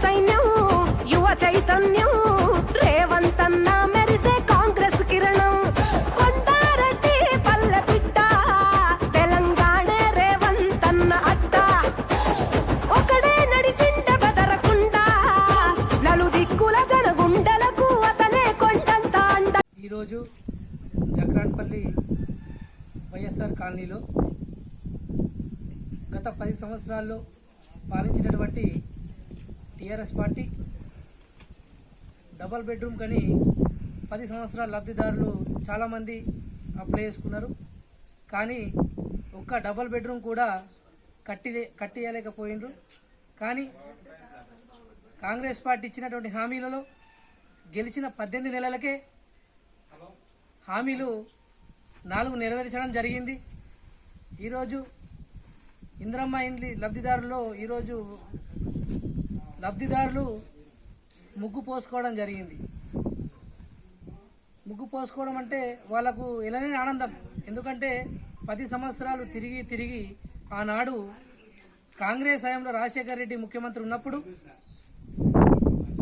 సైన్యం యువ చైతన్యం రేవంతన్న మెరిసే కాంగ్రెస్ కిరణం. కొండారెడ్డి పల్లె బిడ్డ తెలంగాణ రేవంతన్న అడ్డ ఒకడే నడిచిండ బెదరకుండా నలుదిక్కుల జనగుండలకు అతనే కొండంత అండ. ఈరోజు జక్రాన్పల్లి వైఎస్ఆర్ కాలనీలో గత పది సంవత్సరాల్లో పాలించినటువంటి టీఆర్ఎస్ పార్టీ డబల్ బెడ్రూమ్ కానీ పది సంవత్సరాల లబ్ధిదారులు చాలామంది అప్లై చేసుకున్నారు. కానీ ఒక్క డబల్ బెడ్రూమ్ కూడా కట్టి కట్టియలేకపోయిండ్రు. కానీ కాంగ్రెస్ పార్టీ ఇచ్చినటువంటి హామీలలో గెలిచిన పద్దెనిమిది నెలలకే హామీలు నాలుగు నెరవేర్చడం జరిగింది. ఈరోజు ఇంద్రమ్మ ఇండ్లి లబ్ధిదారుల్లో ఈరోజు లబ్ధిదారులు ముగ్గు పోసుకోవడం జరిగింది. ముగ్గు పోసుకోవడం అంటే వాళ్ళకు ఎలానే ఆనందం. ఎందుకంటే పది సంవత్సరాలు తిరిగి తిరిగి ఆనాడు కాంగ్రెస్ హయాంలో రాజశేఖర్ రెడ్డి ముఖ్యమంత్రి ఉన్నప్పుడు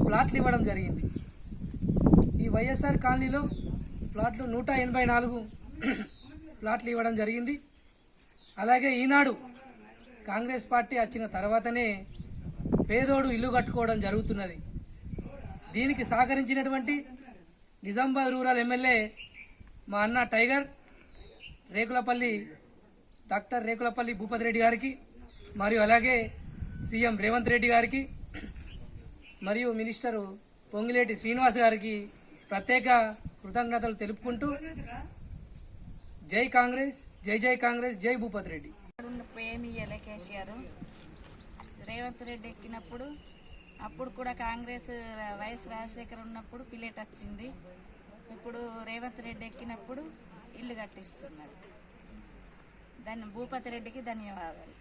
ప్లాట్లు ఇవ్వడం జరిగింది. ఈ వైఎస్ఆర్ కాలనీలో ప్లాట్లు నూట ఎనభై నాలుగు ప్లాట్లు ఇవ్వడం జరిగింది. అలాగే ఈనాడు కాంగ్రెస్ పార్టీ వచ్చిన తర్వాతనే పేదోడు ఇల్లు కట్టుకోవడం జరుగుతున్నది. దీనికి సహకరించినటువంటి నిజామాబాద్ రూరల్ ఎమ్మెల్యే మా అన్న టైగర్ రేకులపల్లి డాక్టర్ రేకులపల్లి భూపతి రెడ్డి గారికి మరియు అలాగే సీఎం రేవంత్ రెడ్డి గారికి మరియు మినిస్టరు పొంగిలేటి శ్రీనివాస్ గారికి ప్రత్యేక కృతజ్ఞతలు తెలుపుకుంటూ జై కాంగ్రెస్ జై జై కాంగ్రెస్ జై భూపతి రెడ్డి. ఏమి కేసీఆర్. రేవంత్ రెడ్డి ఎక్కినప్పుడు అప్పుడు కూడా కాంగ్రెస్ వైఎస్ రాజశేఖర్ ఉన్నప్పుడు పిల్లెట్ వచ్చింది ఇప్పుడు రేవంత్ రెడ్డి ఎక్కినప్పుడు ఇల్లు కట్టిస్తున్నాడు దాన్ని భూపతి రెడ్డికి ధన్యవాదాలు.